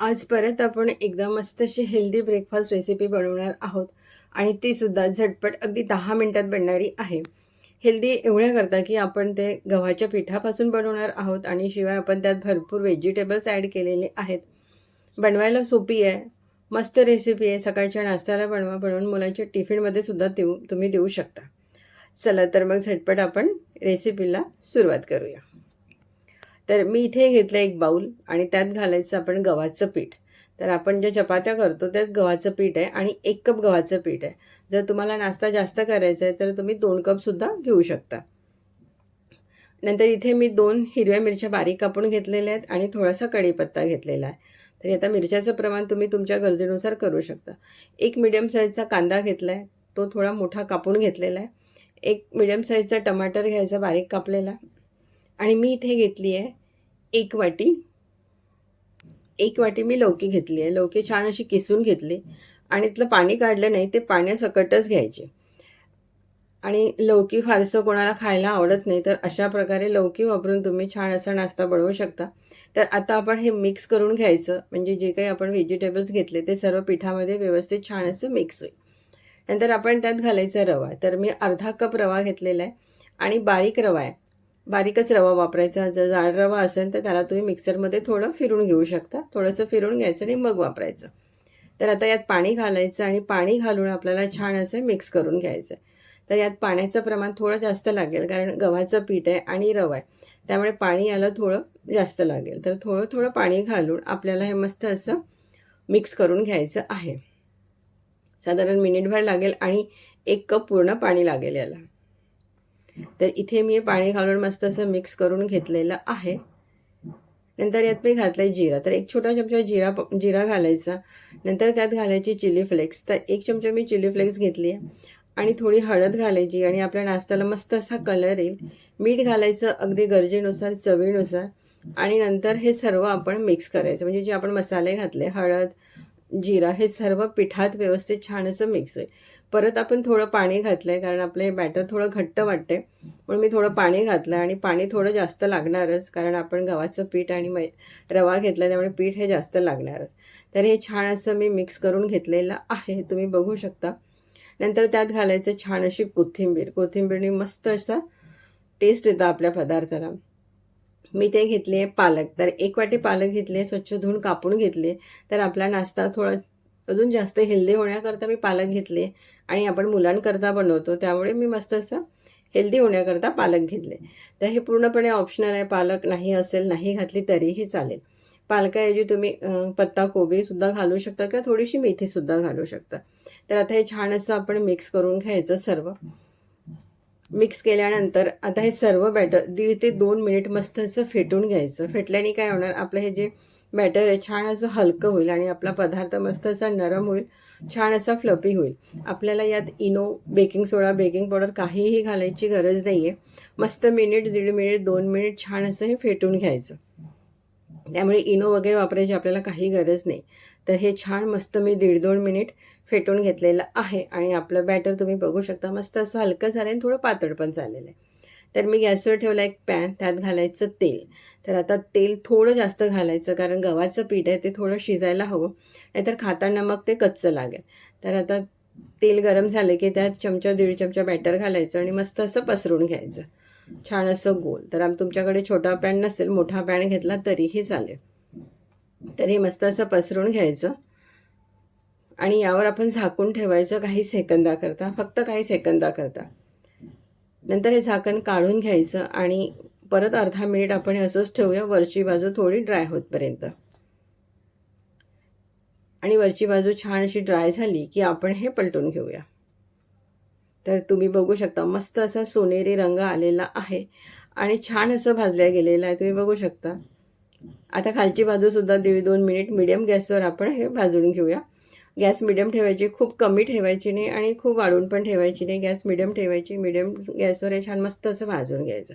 आज परत आपण एकदम मस्त अशी हेल्दी ब्रेकफास्ट रेसिपी बनवणार आहोत. आणि ती सुद्धा झटपट अगदी दहा मिनिटात बनणारी आहे. हेल्दी एवढ्या करता की आपण ते गव्हाच्या पिठापासून बनवणार आहोत आणि शिवाय आपण त्यात भरपूर व्हेजिटेबल्स ॲड केलेले आहेत. बनवायला सोपी आहे. मस्त रेसिपी आहे. सकाळच्या नाश्त्याला बनवा बनवून मुलांच्या टिफिनमध्ये सुद्धा देऊ तुम्ही देऊ शकता. चला तर मग झटपट आपण रेसिपीला सुरुवात करूया. तर मी इथे घेतलं एक बाऊल आणि त्यात घालायचं आपण गव्हाचं पीठ. तर आपण ज्या चपात्या करतो त्यात गव्हाचं पीठ आहे आणि एक कप गव्हाचं पीठ आहे. जर तुम्हाला नाश्ता जास्त करायचा आहे तर तुम्ही दोन कपसुद्धा घेऊ शकता. नंतर इथे मी दोन हिरव्या मिरच्या बारीक कापून घेतलेल्या आहेत आणि थोडासा कढीपत्ता घेतलेला आहे. तर आता मिरच्याचं प्रमाण तुम्ही तुमच्या गरजेनुसार करू शकता. एक मिडियम साईजचा कांदा घेतला आहे तो थोडा मोठा कापून घेतलेला आहे. एक मिडियम साईजचा टमाटर घ्यायचा बारीक कापलेला. आणि मी इथे घेतली आहे एक वाटी एक वाटी मी लौकी घेतली आहे. लौकी छान अशी किसून घेतली. आणि तिथलं पाणी काढलं नाही ते पाण्यासकटच घ्यायचे. आणि लौकी फारसं कोणाला खायला आवडत नाही तर अशा प्रकारे लौकी वापरून तुम्ही छान असा नाश्ता बनवू शकता. तर आता आपण हे मिक्स करून घ्यायचं म्हणजे जे काही आपण व्हेजिटेबल्स घेतले ते सर्व पिठामध्ये व्यवस्थित छान असं मिक्स होईल. नंतर आपण त्यात घालायचा रवा. तर मी अर्धा कप रवा घेतलेला आहे आणि बारीक रवा आहे. बारीकच रवा वापरायचा. जर जाड रवा असेल तर त्याला तुम्ही मिक्सरमध्ये थोडं फिरून घेऊ शकता. थोडंसं फिरून घ्यायचं आणि मग वापरायचं. तर आता यात पाणी घालायचं आणि पाणी घालून आपल्याला छान असं मिक्स करून घ्यायचं तर यात पाण्याचं प्रमाण थोडं जास्त लागेल कारण गव्हाचं पीठ आहे आणि रवा आहे. त्यामुळे पाणी याला थोडं जास्त लागेल. तर थोडं थोडं पाणी घालून आपल्याला हे मस्त असं मिक्स करून घ्यायचं आहे. साधारण मिनिटभर लागेल आणि एक कप पूर्ण पाणी लागेल याला. तर इथे मी पाणी घालून मस्त असं मिक्स करून घेतलेलं आहे. नंतर यात मी घातलं आहे जिरा. तर एक छोटा चमचा जिरा जिरा घालायचा. नंतर त्यात घालायची चिली फ्लेक्स तर एक चमचा मी चिली फ्लेक्स घेतली आहे. आणि थोडी हळद घालायची आणि आपल्या नाश्त्याला मस्त असा कलर येईल. मीठ घालायचं अगदी गरजेनुसार चवीनुसार. आणि नंतर हे सर्व आपण मिक्स करायचं. म्हणजे जे आपण मसाले घातले हळद जिरा हे सर्व पिठात व्यवस्थित छान असं मिक्स होईल. परत आपण थोडं पाणी घातलं आहे कारण आपले बॅटर थोडं घट्ट वाटते म्हणून मी थोडं पाणी घातलं आणि पाणी थोडं जास्त लागणारच कारण आपण गव्हाचं पीठ आणि मै रवा घेतला त्यामुळे पीठ हे जास्त लागणारच. तर हे छान असं मी मिक्स करून घेतलेलं आहे तुम्ही बघू शकता. नंतर त्यात घालायचं छान अशी कोथिंबीर. कोथिंबीरने मस्त असा टेस्ट येतं आपल्या पदार्थाला. मी ते घेतले पालक. तर एक वाटी पालक घेतले स्वच्छ धुवून कापून घेतले. तर आपला नाश्ता थोडा अजून जास्त हेल्दी होण्याकरता मी पालक घेतले आणि आपण मुलांकरता बनवतो त्यामुळे मी मस्त असं हेल्दी होण्याकरता पालक घेतले. तर हे पूर्णपणे ऑप्शनल आहे पालक नाही असेल नाही घातली तरीही चालेल. पालकाऐवजी तुम्ही पत्ता कोबीसुद्धा घालू शकता किंवा थोडीशी मेथीसुद्धा घालू शकता. तर आता हे छान असं आपण मिक्स करून घ्यायचं सर्व. मिक्स केल्यानंतर आता हे सर्व बॅटर दीड ते दोन मिनिट मस्त असं फेटून घ्यायचं. फेटल्याने काय होणार? आपलं हे जे बॅटर आहे छान असं हलकं होईल आणि आपला पदार्थ मस्त असा नरम होईल छान असा फ्लपी होईल. आपल्याला यात Eno baking soda baking powder काहीही घालायची गरज नाही आहे मस्त मिनिट दीड मिनिट दोन मिनिट छान असं हे फेटून घ्यायचं. त्यामुळे इनो वगैरे वापरायची आपल्याला काही गरज नाही. तर हे छान मस्त मी दीड दोन मिनिट फेटून घेतलेलं आहे आणि आपलं बॅटर तुम्ही बघू शकता मस्त असं हलकं झालं आणि थोडं पातळ पण झालेलं आहे. तर मी गॅसवर ठेवला एक पॅन त्यात घालायचं तेल. तर आता तेल थोडं जास्त घालायचं कारण गव्हाचं पीठ आहे ते थोडं शिजायला हवं. नाहीतर खाताना मग ते कच्चं लागेल. तर आता तेल गरम झालं की त्यात चमचा दीड चमचा बॅटर घालायचं आणि मस्त असं पसरून घ्यायचं. छान असं गोल. तर आम तुमच्याकडे छोटा पॅन नसेल मोठा पॅन घेतला तरीही चालेल. तर हे मस्त असं पसरून घ्यायचं. आणि यावर आपण झाकून ठेवायचं काही सेकंदाकरता फक्त काही सेकंदाकरता. नंतर हे झाकण काढून घ्यायचं आणि परत अर्धा मिनिट आपण असंच ठेवूया. वरची बाजू थोडी ड्राय होतपर्यंत. आणि वरची बाजू छान अशी ड्राय झाली की आपण हे पलटून घेऊया. तर तुम्ही बघू शकता मस्त असा सोनेरी रंग आलेला आहे आणि छान असं भाजल्या गेलेलं आहे. तुम्ही बघू शकता. आता खालची बाजूसुद्धा दीड दोन मिनिट मिडियम गॅसवर आपण हे भाजून घेऊया. गॅस मिडियम ठेवायची खूप कमी ठेवायची नाही आणि खूप वाढून पण ठेवायची नाही गॅस मिडियम ठेवायची मिडियम गॅसवर हे छान मस्त असं भाजून घ्यायचं.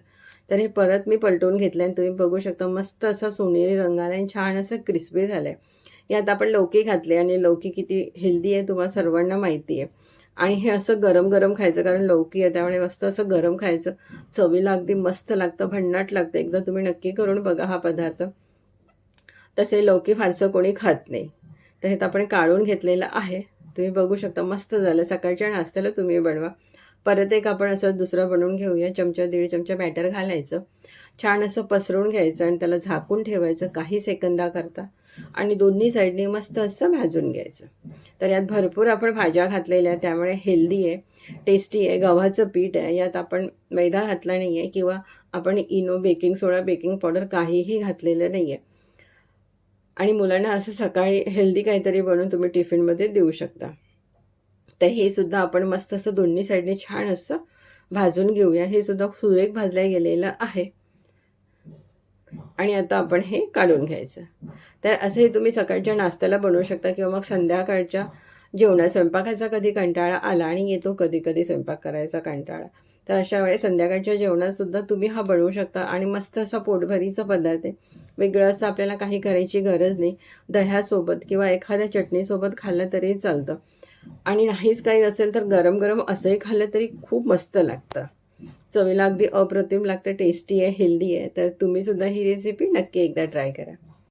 तर हे परत मी पलटवून घेतलं आणि तुम्ही बघू शकता मस्त असा सोनेरी रंग आला आणि छान असं क्रिस्पी झालं आहे यात आपण लौकी घातली आणि लौकी किती हेल्दी आहे तुम्हाला सर्वांना माहिती आहे. आणि हे असं गरम गरम खायचं कारण लौकी आहे त्यामुळे मस्त असं गरम खायचं. चवीला अगदी मस्त लागतं भन्नाट लागतं. एकदा तुम्ही नक्की करून बघा हा पदार्थ. तसे लौकी फारसं कोणी खात नाही. तर हे तर आपण काढून घेतलेलं आहे. तुम्ही बघू शकता मस्त झालं. सकाळच्या नाश्त्याला तुम्ही बनवा. परत एक आपण असं दुसरं बनवून घेऊया. चमचा दीड चमचा बॅटर घालायचं. छान असं पसरून घ्यायचं आणि त्याला झाकून ठेवायचं काही सेकंदाकरता. आणि दोन्ही साईडने मस्त असं भाजून घ्यायचं. तर यात भरपूर आपण भाज्या घातलेल्या त्यामुळे हेल्दी आहे टेस्टी आहे गव्हाचं पीठ आहे. यात आपण मैदा घातला नाही आहे किंवा आपण Eno baking soda baking powder काहीही घातलेलं नाही आहे आणि मुलांना असं सकाळी हेल्दी काहीतरी बनवून तुम्ही टिफिनमध्ये देऊ शकता. तर हे सुद्धा आपण मस्त असं दोन्ही साईडने छान असं भाजून घेऊया. हे सुद्धा सुरेख भाजल्या गेलेलं आहे. आणि आता आपण हे काढून घ्यायचं. तर असं हे तुम्ही सकाळच्या नाश्त्याला बनवू शकता किंवा मग संध्याकाळच्या जेवणा स्वयंपाकाचा कधी कंटाळा आला आणि येतो कधी कधी स्वयंपाक करायचा कंटाळा. तर अशा वेळेस संध्याकाळच्या जेवणातसुद्धा तुम्ही हा बनवू शकता आणि मस्त असा पोटभरीचा पदार्थ आहे. वेगळं असं आपल्याला काही करायची गरज नाही. दह्यासोबत किंवा एखाद्या चटणीसोबत खाल्लं तरी चालतं. आणि नाहीच काही असेल तर गरम गरम असंही खाल्लं तरी खूप मस्त लागतं. चवीला अगदी अप्रतिम लागतं टेस्टी आहे हेल्दी आहे. तर तुम्ही सुद्धा ही रेसिपी नक्की एकदा ट्राय करा.